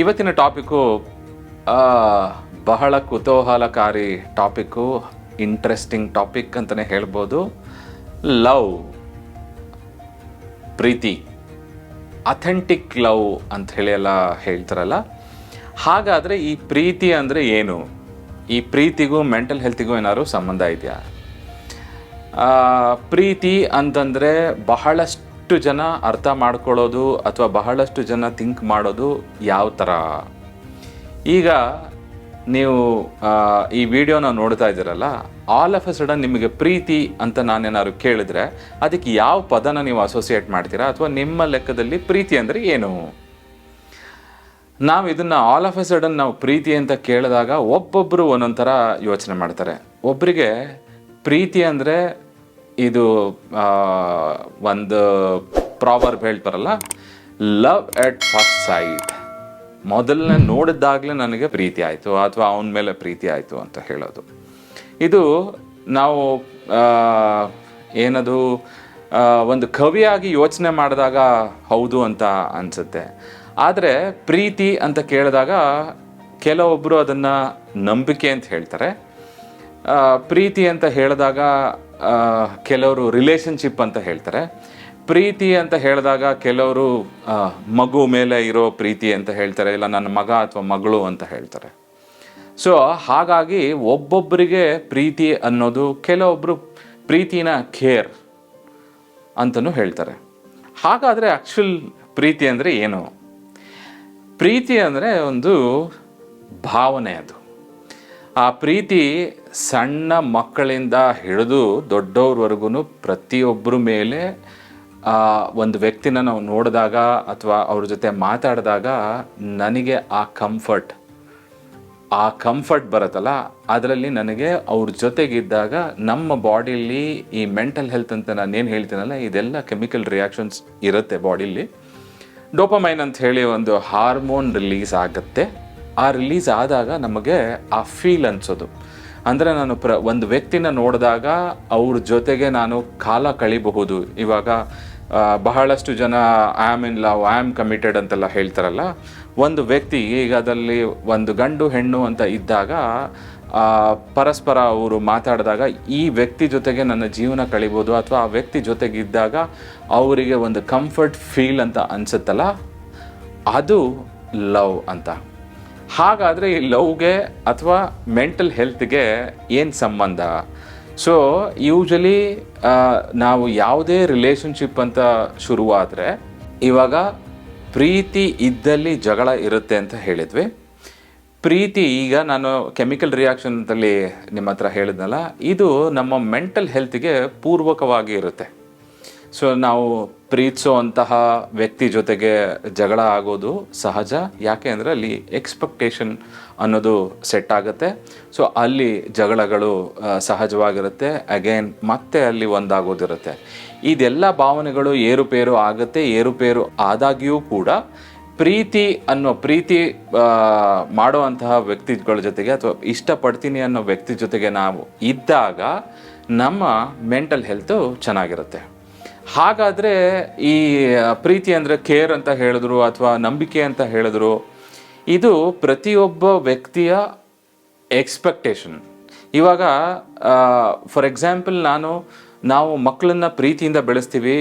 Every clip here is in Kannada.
ಇವತ್ತಿನ ಟಾಪಿಕ್ಕು ಬಹಳ ಕುತೂಹಲಕಾರಿ ಟಾಪಿಕ್ಕು ಇಂಟ್ರೆಸ್ಟಿಂಗ್ ಟಾಪಿಕ್ ಅಂತಲೇ ಹೇಳ್ಬೋದು. ಲವ್, ಪ್ರೀತಿ ಅಥೆಂಟಿಕ್ ಲವ್ ಅಂತ ಹೇಳಿ ಎಲ್ಲ ಹೇಳ್ತಾರಲ್ಲ. ಹಾಗಾದರೆ ಈ ಪ್ರೀತಿ ಅಂದರೆ ಏನು? ಈ ಪ್ರೀತಿಗೂ ಮೆಂಟಲ್ ಹೆಲ್ತಿಗೂ ಏನಾದ್ರು ಸಂಬಂಧ ಇದೆಯಾ? ಪ್ರೀತಿ ಅಂತಂದರೆ ಬಹಳಷ್ಟು ಜನ ಅರ್ಥ ಮಾಡ್ಕೊಳ್ಳೋದು ಅಥವಾ ಬಹಳಷ್ಟು ಜನ ಥಿಂಕ್ ಮಾಡೋದು ಯಾವ ಥರ ಈಗ ನೀವು ಈ ವಿಡಿಯೋನ ನೋಡ್ತಾ ಇದ್ದೀರಲ್ಲ ಆಲ್ ಆಫ್ ಅ ಸಡನ್ ನಿಮಗೆ ಪ್ರೀತಿ ಅಂತ ನಾನೇನಾದ್ರು ಕೇಳಿದ್ರೆ ಅದಕ್ಕೆ ಯಾವ ಪದನ ನೀವು ಅಸೋಸಿಯೇಟ್ ಮಾಡ್ತೀರಾ ಅಥವಾ ನಿಮ್ಮ ಲೆಕ್ಕದಲ್ಲಿ ಪ್ರೀತಿ ಅಂದರೆ ಏನು? ನಾವು ಇದನ್ನು ಆಲ್ ಆಫ್ ಎ ಸಡನ್ ನಾವು ಪ್ರೀತಿ ಅಂತ ಕೇಳಿದಾಗ ಒಬ್ಬೊಬ್ಬರು ಒಂದೊಂದು ಥರ ಯೋಚನೆ ಮಾಡ್ತಾರೆ. ಒಬ್ಬರಿಗೆ ಪ್ರೀತಿ ಅಂದರೆ ಇದು ಒಂದು ಪ್ರಾವರ್ಬ್ ಹೇಳ್ತಾರಲ್ಲ ಲವ್ ಎಟ್ ಫಸ್ಟ್ ಸೈಟ್ ಮೊದಲನೇ ನೋಡಿದಾಗಲೇ ನನಗೆ ಪ್ರೀತಿ ಆಯಿತು, ಅಥವಾ ಅವನ ಮೇಲೆ ಪ್ರೀತಿ ಆಯಿತು ಅಂತ ಹೇಳೋದು. ಇದು ನಾವು ಏನದು ಒಂದು ಕವಿಯಾಗಿ ಯೋಚನೆ ಮಾಡಿದಾಗ ಹೌದು ಅಂತ ಅನಿಸುತ್ತೆ. ಆದರೆ ಪ್ರೀತಿ ಅಂತ ಕೇಳಿದಾಗ ಕೆಲವೊಬ್ಬರು ಅದನ್ನು ನಂಬಿಕೆ ಅಂತ ಹೇಳ್ತಾರೆ. ಪ್ರೀತಿ ಅಂತ ಹೇಳಿದಾಗ ಕೆಲವರು ರಿಲೇಶನ್ಶಿಪ್ ಅಂತ ಹೇಳ್ತಾರೆ. ಪ್ರೀತಿ ಅಂತ ಹೇಳಿದಾಗ ಕೆಲವರು ಮಗು ಮೇಲೆ ಇರೋ ಪ್ರೀತಿ ಅಂತ ಹೇಳ್ತಾರೆ, ಇಲ್ಲ ನನ್ನ ಮಗ ಅಥವಾ ಮಗಳು ಅಂತ ಹೇಳ್ತಾರೆ. ಸೊ ಹಾಗಾಗಿ ಒಬ್ಬೊಬ್ಬರಿಗೆ ಪ್ರೀತಿ ಅನ್ನೋದು ಕೆಲವೊಬ್ಬರು ಪ್ರೀತಿನ ಕೇರ್ ಅಂತಲೂ ಹೇಳ್ತಾರೆ. ಹಾಗಾದರೆ ಆ್ಯಕ್ಚುಲ್ ಪ್ರೀತಿ ಅಂದರೆ ಏನು? ಪ್ರೀತಿ ಅಂದರೆ ಒಂದು ಭಾವನೆ ಅದು. ಆ ಪ್ರೀತಿ ಸಣ್ಣ ಮಕ್ಕಳಿಂದ ಹಿಡಿದು ದೊಡ್ಡವ್ರವರೆಗೂ ಪ್ರತಿಯೊಬ್ಬರ ಮೇಲೆ ಒಂದು ವ್ಯಕ್ತಿನ ನಾವು ನೋಡಿದಾಗ ಅಥವಾ ಅವ್ರ ಜೊತೆ ಮಾತಾಡಿದಾಗ ನನಗೆ ಆ ಕಂಫರ್ಟ್ ಆ ಕಂಫರ್ಟ್ ಬರುತ್ತಲ್ಲ, ಅದರಲ್ಲಿ ನನಗೆ ಅವ್ರ ಜೊತೆಗಿದ್ದಾಗ ನಮ್ಮ ಬಾಡಿಲಿ ಈ ಮೆಂಟಲ್ ಹೆಲ್ತ್ ಅಂತ ನಾನು ಏನು ಹೇಳ್ತೀನಲ್ಲ, ಇದೆಲ್ಲ ಕೆಮಿಕಲ್ ರಿಯಾಕ್ಷನ್ಸ್ ಇರುತ್ತೆ ಬಾಡಿಲಿ. ಡೋಪಮೈನ್ ಅಂತ ಹೇಳಿ ಒಂದು ಹಾರ್ಮೋನ್ ರಿಲೀಸ್ ಆಗುತ್ತೆ. ಆ ರಿಲೀಸ್ ಆದಾಗ ನಮಗೆ ಆ ಫೀಲ್ ಅನ್ಸೋದು. ಅಂದರೆ ನಾನು ಪ್ರ, ಒಂದು ವ್ಯಕ್ತಿನ ನೋಡಿದಾಗ ಅವ್ರ ಜೊತೆಗೆ ನಾನು ಕಾಲ ಕಳಿಬಹುದು. ಇವಾಗ ಬಹಳಷ್ಟು ಜನ I am in love I am committed ಅಂತೆಲ್ಲ ಹೇಳ್ತಾರಲ್ಲ, ಒಂದು ವ್ಯಕ್ತಿ ಈಗ ಅದರಲ್ಲಿ ಒಂದು ಗಂಡು, ಹೆಣ್ಣು ಅಂತ ಇದ್ದಾಗ ಪರಸ್ಪರ ಅವರು ಮಾತಾಡಿದಾಗ ಈ ವ್ಯಕ್ತಿ ಜೊತೆಗೆ ನನ್ನ ಜೀವನ ಕಳಿಬೋದು ಅಥವಾ ಆ ವ್ಯಕ್ತಿ ಜೊತೆಗಿದ್ದಾಗ ಅವರಿಗೆ ಒಂದು ಕಂಫರ್ಟ್ ಫೀಲ್ ಅಂತ ಅನ್ಸುತ್ತಲ್ಲ, ಅದು ಲವ್ ಅಂತ. ಹಾಗಾದರೆ ಈ ಲವ್ಗೆ ಅಥವಾ ಮೆಂಟಲ್ ಹೆಲ್ತ್ಗೆ ಏನು ಸಂಬಂಧ? ಸೊ ಯೂಶಲಿ ನಾವು ಯಾವುದೇ ರಿಲೇಷನ್ಶಿಪ್ ಅಂತ ಶುರುವಾದರೆ ಇವಾಗ ಪ್ರೀತಿ ಇದ್ದಲ್ಲಿ ಜಗಳ ಇರುತ್ತೆ ಅಂತ ಹೇಳಿದ್ವಿ. ಪ್ರೀತಿ ಈಗ ನಾನು ಕೆಮಿಕಲ್ ರಿಯಾಕ್ಷನ್ ಅಂತಲ್ಲಿ ನಿಮ್ಮ ಹತ್ರ ಹೇಳಿದ್ನಲ್ಲ, ಇದು ನಮ್ಮ ಮೆಂಟಲ್ ಹೆಲ್ತ್ಗೆ ಪೂರ್ವಕವಾಗಿ ಇರುತ್ತೆ. ಸೊ ನಾವು ಪ್ರೀತಿಸೋಂತಹ ವ್ಯಕ್ತಿ ಜೊತೆಗೆ ಜಗಳ ಆಗೋದು ಸಹಜ. ಯಾಕೆ ಅಂದರೆ ಅಲ್ಲಿ ಎಕ್ಸ್ಪೆಕ್ಟೇಷನ್ ಅನ್ನೋದು ಸೆಟ್ ಆಗುತ್ತೆ. ಸೊ ಅಲ್ಲಿ ಜಗಳಗಳು ಸಹಜವಾಗಿರುತ್ತೆ. ಅಗೇನ್ ಮತ್ತೆ ಅಲ್ಲಿ ಒಂದಾಗೋದಿರುತ್ತೆ. ಇದೆಲ್ಲ ಭಾವನೆಗಳು ಏರುಪೇರು ಆಗುತ್ತೆ. ಏರುಪೇರು ಆದಾಗ್ಯೂ ಕೂಡ ಪ್ರೀತಿ ಅನ್ನೋ, ಪ್ರೀತಿ ಮಾಡುವಂತಹ ವ್ಯಕ್ತಿಗಳ ಜೊತೆಗೆ ಅಥವಾ ಇಷ್ಟಪಡ್ತೀನಿ ಅನ್ನೋ ವ್ಯಕ್ತಿ ಜೊತೆಗೆ ನಾವು ಇದ್ದಾಗ ನಮ್ಮ ಮೆಂಟಲ್ ಹೆಲ್ತು ಚೆನ್ನಾಗಿರುತ್ತೆ. ಹಾಗಾದರೆ ಈ ಪ್ರೀತಿ ಅಂದರೆ ಕೇರ್ ಅಂತ ಹೇಳಿದ್ರು ಅಥವಾ ನಂಬಿಕೆ ಅಂತ ಹೇಳಿದ್ರು, ಇದು ಪ್ರತಿಯೊಬ್ಬ ವ್ಯಕ್ತಿಯ ಎಕ್ಸ್ಪೆಕ್ಟೇಷನ್ ಇವಾಗ ಫಾರ್ ಎಕ್ಸಾಂಪಲ್ ನಾನು, ನಾವು ಮಕ್ಕಳನ್ನ ಪ್ರೀತಿಯಿಂದ ಬೆಳೆಸ್ತೀವಿ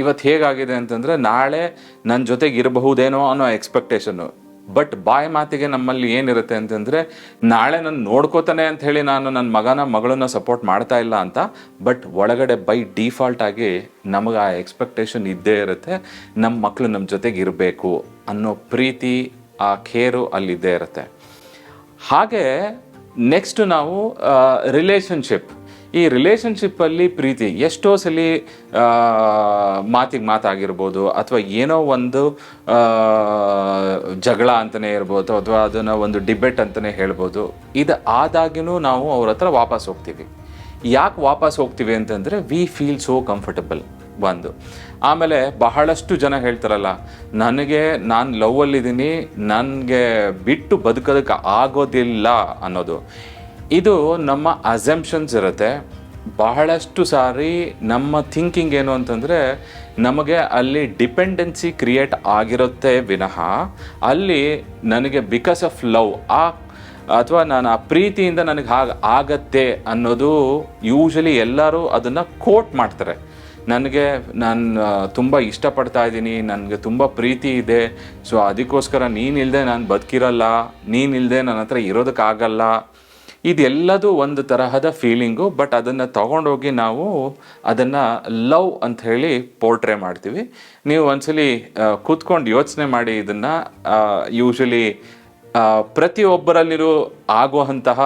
ಇವತ್ತು ಹೇಗಾಗಿದೆ ಅಂತಂದರೆ ನಾಳೆ ನನ್ನ ಜೊತೆಗೆ ಇರಬಹುದೇನೋ ಅನ್ನೋ ಎಕ್ಸ್ಪೆಕ್ಟೇಷನ್ನು ಬಟ್ ಬಾಯಿ ಮಾತಿಗೆ ನಮ್ಮಲ್ಲಿ ಏನಿರುತ್ತೆ ಅಂತಂದರೆ, ನಾಳೆ ನಾನು ನೋಡ್ಕೋತಾನೆ ಅಂತ ಹೇಳಿ ನಾನು ನನ್ನ ಮಗನ, ಮಗಳನ್ನ ಸಪೋರ್ಟ್ ಮಾಡ್ತಾ ಇಲ್ಲ ಅಂತ ಬಟ್ ಒಳಗಡೆ ಬೈ ಡಿಫಾಲ್ಟ್ ಆಗಿ ನಮಗೆ ಆ ಎಕ್ಸ್ಪೆಕ್ಟೇಷನ್ ಇದ್ದೇ ಇರುತ್ತೆ ನಮ್ಮ ಮಕ್ಕಳು ನಮ್ಮ ಜೊತೆಗೆ ಇರಬೇಕು ಅನ್ನೋ ಪ್ರೀತಿ, ಆ ಕೇರು ಅಲ್ಲಿದ್ದೇ ಇರುತ್ತೆ. ಹಾಗೆ ನೆಕ್ಸ್ಟ್ ನಾವು ರಿಲೇಶನ್ಶಿಪ್ ಈ ರಿಲೇಷನ್ಶಿಪ್ಪಲ್ಲಿ ಪ್ರೀತಿ ಎಷ್ಟೋ ಸಲ ಮಾತಿಗೆ ಮಾತಾಗಿರ್ಬೋದು ಅಥವಾ ಏನೋ ಒಂದು ಜಗಳ ಅಂತಲೇ ಇರ್ಬೋದು ಅಥವಾ ಅದನ್ನು ಒಂದು ಡಿಬೇಟ್ ಅಂತಲೇ ಹೇಳ್ಬೋದು, ಇದು ಆದಾಗಿನೂ ನಾವು ಅವ್ರ ಹತ್ರ ವಾಪಸ್ ಹೋಗ್ತೀವಿ. ಯಾಕೆ ವಾಪಸ್ ಹೋಗ್ತೀವಿ ಅಂತಂದರೆ ವಿ ಫೀಲ್ ಸೋ ಕಂಫರ್ಟಬಲ್ ಒಂದು. ಆಮೇಲೆ ಬಹಳಷ್ಟು ಜನ ಹೇಳ್ತಾರಲ್ಲ, ನನಗೆ, ನಾನು ಲವ್ವಲ್ಲಿದ್ದೀನಿ ನನಗೆ ಬಿಟ್ಟು ಬದುಕೋದಕ್ಕೆ ಆಗೋದಿಲ್ಲ ಅನ್ನೋದು. ಇದು ನಮ್ಮ ಅಸೆಂಪ್ಷನ್ಸ್ ಇರುತ್ತೆ. ಬಹಳಷ್ಟು ಸಾರಿ ನಮ್ಮ ಥಿಂಕಿಂಗ್ ಏನು ಅಂತಂದರೆ, ನಮಗೆ ಅಲ್ಲಿ ಡಿಪೆಂಡೆನ್ಸಿ ಕ್ರಿಯೇಟ್ ಆಗಿರುತ್ತೆ ವಿನಃ. ಅಲ್ಲಿ ನನಗೆ ಬಿಕಾಸ್ ಆಫ್ ಲವ್ ಆ, ಅಥವಾ ನಾನು ಆ ಪ್ರೀತಿಯಿಂದ ನನಗೆ ಹಾಗೆ ಆಗತ್ತೆ ಅನ್ನೋದು ಯೂಶಲಿ ಎಲ್ಲರೂ ಅದನ್ನು ಕೋಟ್ ಮಾಡ್ತಾರೆ. ನನಗೆ ನಾನು ತುಂಬ ಇಷ್ಟಪಡ್ತಾ ಇದ್ದೀನಿ, ನನಗೆ ತುಂಬ ಪ್ರೀತಿ ಇದೆ ಸೊ ಅದಕ್ಕೋಸ್ಕರ ನೀನಿಲ್ಲದೆ ನಾನು ಬದುಕಿರಲ್ಲ ನೀನಿಲ್ಲದೆ ನನ್ನ ಹತ್ರ ಇರೋದಕ್ಕಾಗಲ್ಲ ಇದೆಲ್ಲದು ಒಂದು ತರಹದ ಫೀಲಿಂಗು ಬಟ್ ಅದನ್ನು ತಗೊಂಡೋಗಿ ನಾವು ಅದನ್ನು ಲವ್ ಅಂತ ಹೇಳಿ ಪೋರ್ಟ್ರೇ ಮಾಡ್ತೀವಿ. ನೀವು ಒಂದ್ಸಲಿ ಕೂತ್ಕೊಂಡು ಯೋಚನೆ ಮಾಡಿ ಇದನ್ನು ಯೂಶಲಿ ಪ್ರತಿಯೊಬ್ಬರಲ್ಲಿರೋ ಆಗುವಂತಹ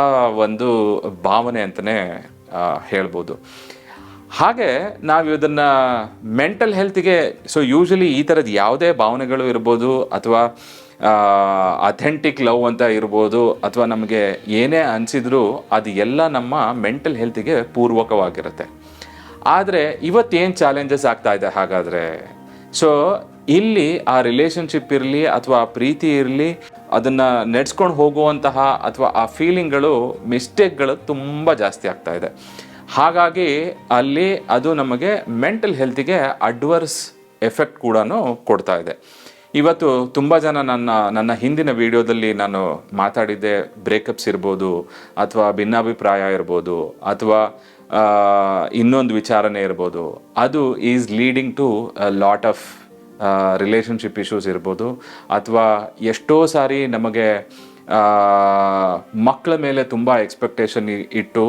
ಒಂದು ಭಾವನೆ ಅಂತಲೇ ಹೇಳ್ಬೋದು. ಹಾಗೆ ನಾವು ಇದನ್ನು ಮೆಂಟಲ್ ಹೆಲ್ತಿಗೆ ಸೊ ಯೂಶಲಿ ಈ ಥರದ್ದು ಯಾವುದೇ ಭಾವನೆಗಳು ಇರ್ಬೋದು, ಅಥವಾ ಅಥೆಂಟಿಕ್ ಲವ್ ಅಂತ ಇರ್ಬೋದು ಅಥವಾ ನಮಗೆ ಏನೇ ಅನಿಸಿದ್ರು ಅದು ಎಲ್ಲ ನಮ್ಮ ಮೆಂಟಲ್ ಹೆಲ್ತಿಗೆ ಪೂರ್ವಕವಾಗಿರುತ್ತೆ. ಆದರೆ ಇವತ್ತೇನು ಚಾಲೆಂಜಸ್ ಆಗ್ತಾ ಇದೆ ಹಾಗಾದರೆ? ಸೊ ಇಲ್ಲಿ ಆ ರಿಲೇಷನ್ಶಿಪ್ ಇರಲಿ ಅಥವಾ ಪ್ರೀತಿ ಇರಲಿ, ಅದನ್ನು ನಡೆಸ್ಕೊಂಡು ಹೋಗುವಂತಹ ಅಥವಾ ಆ ಫೀಲಿಂಗ್ಗಳು ಮಿಸ್ಟೇಕ್ಗಳು ತುಂಬ ಜಾಸ್ತಿ ಆಗ್ತಾ ಇದೆ. ಹಾಗಾಗಿ ಅಲ್ಲಿ ಅದು ನಮಗೆ ಮೆಂಟಲ್ ಹೆಲ್ತಿಗೆ ಅಡ್ವರ್ಸ್ ಎಫೆಕ್ಟ್ ಕೂಡ ಕೊಡ್ತಾ ಇದೆ. ಇವತ್ತು ತುಂಬ ಜನ ನನ್ನ ನನ್ನ ಹಿಂದಿನ ವಿಡಿಯೋದಲ್ಲಿ ನಾನು ಮಾತಾಡಿದ್ದೆ ಬ್ರೇಕಪ್ಸ್ ಇರ್ಬೋದು, ಅಥವಾ ಭಿನ್ನಾಭಿಪ್ರಾಯ ಇರ್ಬೋದು, ಅಥವಾ ಇನ್ನೊಂದು ವಿಚಾರನೆ ಇರ್ಬೋದು, ಅದು is leading to lot of relationship issues ಇರ್ಬೋದು, ಅಥವಾ ಎಷ್ಟೋ ಸಾರಿ ನಮಗೆ ಮಕ್ಕಳ ಮೇಲೆ ತುಂಬ ಎಕ್ಸ್ಪೆಕ್ಟೇಷನ್ ಇಟ್ಟು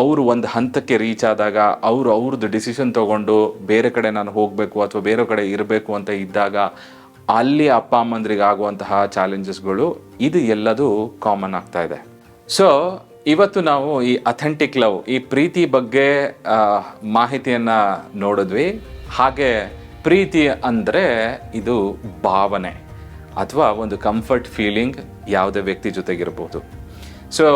ಅವರು ಒಂದು ಹಂತಕ್ಕೆ ರೀಚ್ ಆದಾಗ ಅವರು ಅವ್ರದ್ದು ಡಿಸಿಷನ್ ತಗೊಂಡು ಬೇರೆ ಕಡೆ ನಾನು ಹೋಗಬೇಕು ಅಥವಾ ಬೇರೆ ಕಡೆ ಇರಬೇಕು ಅಂತ ಇದ್ದಾಗ ಅಲ್ಲಿ ಅಪ್ಪ, ಅಮ್ಮಂದ್ರಿಗೆ ಆಗುವಂತಹ ಚಾಲೆಂಜಸ್ಗಳು ಇದು ಎಲ್ಲದೂ ಕಾಮನ್ ಆಗ್ತಾ ಇದೆ. ಸೊ ಇವತ್ತು ನಾವು ಈ ಅಥೆಂಟಿಕ್ ಲವ್ ಈ ಪ್ರೀತಿ ಬಗ್ಗೆ ಮಾಹಿತಿಯನ್ನು ನೋಡಿದ್ವಿ. ಹಾಗೆ ಪ್ರೀತಿ ಅಂದರೆ ಇದು ಭಾವನೆ. ಅಥವಾ ಒಂದು ಕಂಫರ್ಟ್ ಫೀಲಿಂಗ್ ಯಾವುದೇ ವ್ಯಕ್ತಿ ಜೊತೆಗಿರ್ಬೋದು. ಸೊ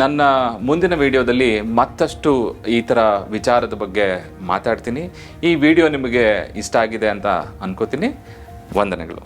ನನ್ನ ಮುಂದಿನ ವಿಡಿಯೋದಲ್ಲಿ ಮತ್ತಷ್ಟು ಈ ಥರ ವಿಚಾರದ ಬಗ್ಗೆ ಮಾತಾಡ್ತೀನಿ. ಈ ವಿಡಿಯೋ ನಿಮಗೆ ಇಷ್ಟ ಆಗಿದೆ ಅಂತ ಅನ್ಕೋತೀನಿ. ವಂದನೆಗಳು.